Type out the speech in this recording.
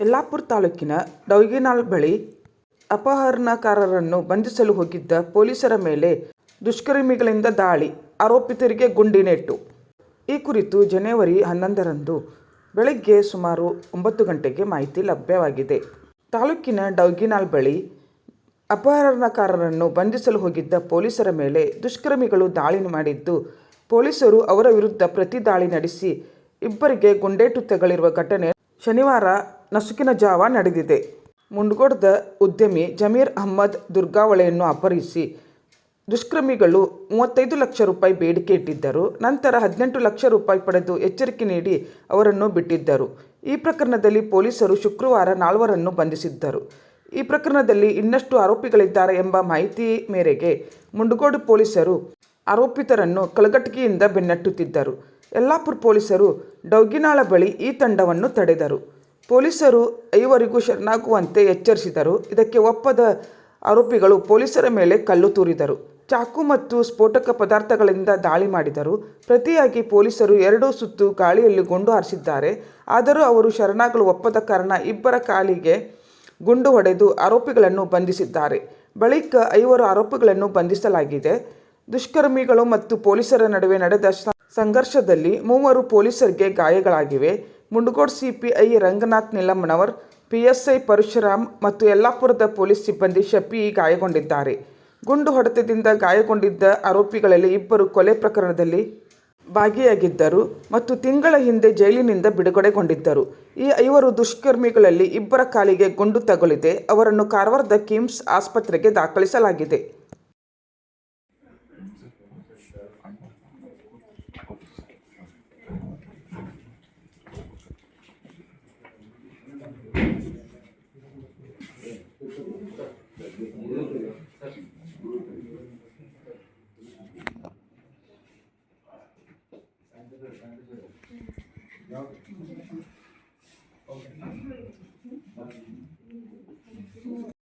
ಯಲ್ಲಾಪುರ ತಾಲೂಕಿನ ಡೌಗಿನಾಳ್ ಬಳಿ ಅಪಹರಣಕಾರರನ್ನು ಬಂಧಿಸಲು ಹೋಗಿದ್ದ ಪೊಲೀಸರ ಮೇಲೆ ದುಷ್ಕರ್ಮಿಗಳಿಂದ ದಾಳಿ, ಆರೋಪಿತರಿಗೆ ಗುಂಡಿನೇಟು ಈ ಕುರಿತು ಜನವರಿ ಹನ್ನೊಂದರಂದು ಬೆಳಗ್ಗೆ ಸುಮಾರು ಒಂಬತ್ತು ಗಂಟೆಗೆ ಮಾಹಿತಿ ಲಭ್ಯವಾಗಿದೆ. ತಾಲೂಕಿನ ಡೌಗಿನಾಳ್ ಬಳಿ ಅಪಹರಣಕಾರರನ್ನು ಬಂಧಿಸಲು ಹೋಗಿದ್ದ ಪೊಲೀಸರ ಮೇಲೆ ದುಷ್ಕರ್ಮಿಗಳು ದಾಳಿ ಮಾಡಿದ್ದು, ಪೊಲೀಸರು ಅವರ ವಿರುದ್ಧ ಪ್ರತಿ ದಾಳಿ ನಡೆಸಿ ಇಬ್ಬರಿಗೆ ಗುಂಡೇಟು ತಗಲಿರುವ ಘಟನೆ ಶನಿವಾರ ನಸುಕಿನ ಜಾವ ನಡೆದಿದೆ. ಮುಂಡ್ಗೋಡದ ಉದ್ಯಮಿ ಜಮೀರ್ ಅಹ್ಮದ್ ದುರ್ಗಾವಳೆಯನ್ನು ಅಪಹರಿಸಿ ದುಷ್ಕರ್ಮಿಗಳು ಮೂವತ್ತೈದು ಲಕ್ಷ ರೂಪಾಯಿ ಬೇಡಿಕೆ ಇಟ್ಟಿದ್ದರು. ನಂತರ ಹದಿನೆಂಟು ಲಕ್ಷ ರೂಪಾಯಿ ಪಡೆದು ಎಚ್ಚರಿಕೆ ನೀಡಿ ಅವರನ್ನು ಬಿಟ್ಟಿದ್ದರು. ಈ ಪ್ರಕರಣದಲ್ಲಿ ಪೊಲೀಸರು ಶುಕ್ರವಾರ ನಾಲ್ವರನ್ನು ಬಂಧಿಸಿದ್ದರು. ಈ ಪ್ರಕರಣದಲ್ಲಿ ಇನ್ನಷ್ಟು ಆರೋಪಿಗಳಿದ್ದಾರೆ ಎಂಬ ಮಾಹಿತಿ ಮೇರೆಗೆ ಮುಂಡಗೋಡು ಪೊಲೀಸರು ಆರೋಪಿತರನ್ನು ಕಲಘಟಗಿಯಿಂದ ಬೆನ್ನಟ್ಟುತ್ತಿದ್ದರು. ಯಲ್ಲಾಪುರ ಪೊಲೀಸರು ಡೌಗಿನಾಳ ಬಳಿ ಈ ತಂಡವನ್ನು ತಡೆದರು. ಪೊಲೀಸರು ಐವರಿಗೂ ಶರಣಾಗುವಂತೆ ಎಚ್ಚರಿಸಿದರು. ಇದಕ್ಕೆ ಒಪ್ಪದ ಆರೋಪಿಗಳು ಪೊಲೀಸರ ಮೇಲೆ ಕಲ್ಲು ತೂರಿದರು. ಚಾಕು ಮತ್ತು ಸ್ಫೋಟಕ ಪದಾರ್ಥಗಳಿಂದ ದಾಳಿ ಮಾಡಿದರು. ಪ್ರತಿಯಾಗಿ ಪೊಲೀಸರು ಎರಡೂ ಸುತ್ತು ಗಾಳಿಯಲ್ಲಿ ಗುಂಡು ಹಾರಿಸಿದ್ದಾರೆ. ಆದರೂ ಅವರು ಶರಣಾಗಲು ಒಪ್ಪದ ಕಾರಣ ಇಬ್ಬರ ಕಾಲಿಗೆ ಗುಂಡು ಹೊಡೆದು ಆರೋಪಿಗಳನ್ನು ಬಂಧಿಸಿದ್ದಾರೆ. ಬಳಿಕ ಐವರು ಆರೋಪಿಗಳನ್ನು ಬಂಧಿಸಲಾಗಿದೆ. ದುಷ್ಕರ್ಮಿಗಳು ಮತ್ತು ಪೊಲೀಸರ ನಡುವೆ ನಡೆದ ಸಂಘರ್ಷದಲ್ಲಿ ಮೂವರು ಪೊಲೀಸರಿಗೆ ಗಾಯಗಳಾಗಿವೆ. ಮುಂಡಗೋಡ್ ಸಿಪಿಐ ರಂಗನಾಥ್ ನಿಲಮ್ಮನವರ್ ಪಿಎಸ್ಐ ಪರಶುರಾಮ್ ಮತ್ತು ಯಲ್ಲಾಪುರದ ಪೊಲೀಸ್ ಸಿಬ್ಬಂದಿ ಶಫಿ ಗಾಯಗೊಂಡಿದ್ದಾರೆ. ಗುಂಡು ಹೊಡೆತದಿಂದ ಗಾಯಗೊಂಡಿದ್ದ ಆರೋಪಿಗಳಲ್ಲಿ ಇಬ್ಬರು ಕೊಲೆ ಪ್ರಕರಣದಲ್ಲಿ ಭಾಗಿಯಾಗಿದ್ದರು ಮತ್ತು ತಿಂಗಳ ಹಿಂದೆ ಜೈಲಿನಿಂದ ಬಿಡುಗಡೆಗೊಂಡಿದ್ದರು. ಈ ಐವರು ದುಷ್ಕರ್ಮಿಗಳಲ್ಲಿ ಇಬ್ಬರ ಕಾಲಿಗೆ ಗುಂಡು ತಗುಲಿದೆ. ಅವರನ್ನು ಕಾರವಾರದ ಕಿಮ್ಸ್ ಆಸ್ಪತ್ರೆಗೆ ದಾಖಲಿಸಲಾಗಿದೆ. Obrigado.